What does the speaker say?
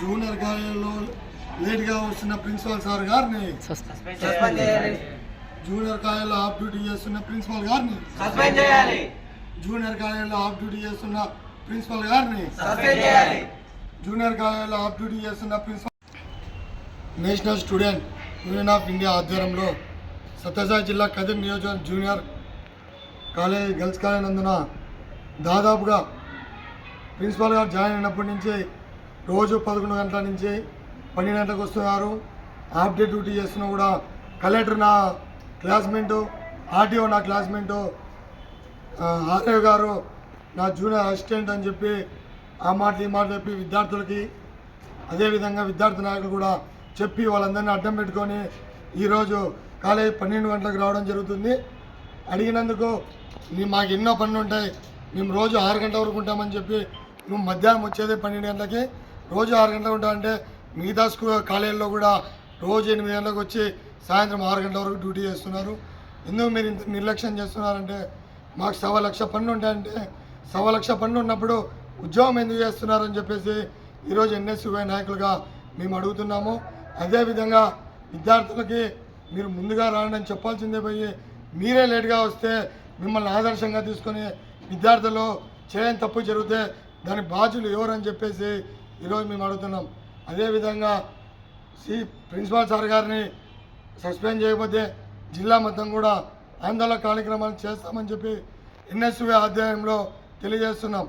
Junior కాలేజీలో లేట్గా వస్తున్న ప్రిన్సిపల్ సార్ గారిని. జూనియర్ కాలేజీలో ఆఫ్ డ్యూటీ చేస్తున్న ప్రిన్సిపల్ గారిని. జూనియర్ కాలేజీలో ఆఫ్ డ్యూటీ చేస్తున్న ప్రిన్సిపల్ గారిని. జూనియర్ కాలేజీలో ఆఫ్ డ్యూటీ చేస్తున్న principal national student union of India ఆధ్వర్యంలో సత్యసాయి జిల్లా కదిర్ నియోజకవర్గం జూనియర్ కాలేజ్ గర్ల్స్ కాలేజ్ నందున దాదాపుగా ప్రిన్సిపాల్ గారు జాయిన్ అయినప్పటి నుంచి రోజు పదకొండు గంటల నుంచి పన్నెండు గంటలకు వస్తున్నారు. హాఫ్ డే డ్యూటీ చేస్తున్నా కూడా కలెక్టర్ నా క్లాస్మేటు ఆర్టీఓ నా క్లాస్మేటు ఆర్ఏ గారు నా జూనియర్ అసిస్టెంట్ అని చెప్పి ఆ మాట ఈ మాట చెప్పి విద్యార్థులకి అదేవిధంగా విద్యార్థి నాయకులు కూడా చెప్పి వాళ్ళందరినీ అడ్డం పెట్టుకొని ఈరోజు కాలేజీ పన్నెండు గంటలకు రావడం జరుగుతుంది. అడిగినందుకు మాకు ఎన్నో పనులు ఉంటాయి. మేము రోజు ఆరు గంటల వరకు ఉంటామని చెప్పి నువ్వు మధ్యాహ్నం వచ్చేదే పన్నెండు గంటలకి. రోజు ఆరు గంటలకు ఉంటామంటే మిగతా స్కూల్ కాలేజీలో కూడా రోజు ఎనిమిది గంటలకు వచ్చి సాయంత్రం ఆరు గంటల వరకు డ్యూటీ చేస్తున్నారు. ఎందుకు మీరు ఇంత నిర్లక్ష్యం చేస్తున్నారంటే మాకు సవా లక్ష పన్ను ఉంటాయంటే సవా లక్ష పన్ను ఉన్నప్పుడు ఉద్యోగం ఎందుకు చేస్తున్నారని చెప్పేసి ఈరోజు ఎన్ఎస్యుఐ నాయకులుగా మేము అడుగుతున్నాము. అదేవిధంగా విద్యార్థులకి మీరు ముందుగా రానని చెప్పాల్సిందే పోయి మీరే లేట్గా వస్తే మిమ్మల్ని ఆదర్శంగా తీసుకొని విద్యార్థులు చేయని తప్పు జరిగితే దాని బాధ్యులు ఎవరని చెప్పేసి ఈరోజు మేము అడుగుతున్నాం. అదేవిధంగా సి ప్రిన్సిపాల్ సార్ గారిని సస్పెండ్ చేయకపోతే జిల్లా మొత్తం కూడా ఆందోళన కార్యక్రమాలు చేస్తామని చెప్పి ఎన్ఎస్వి ఆధ్వర్యంలో తెలియజేస్తున్నాం.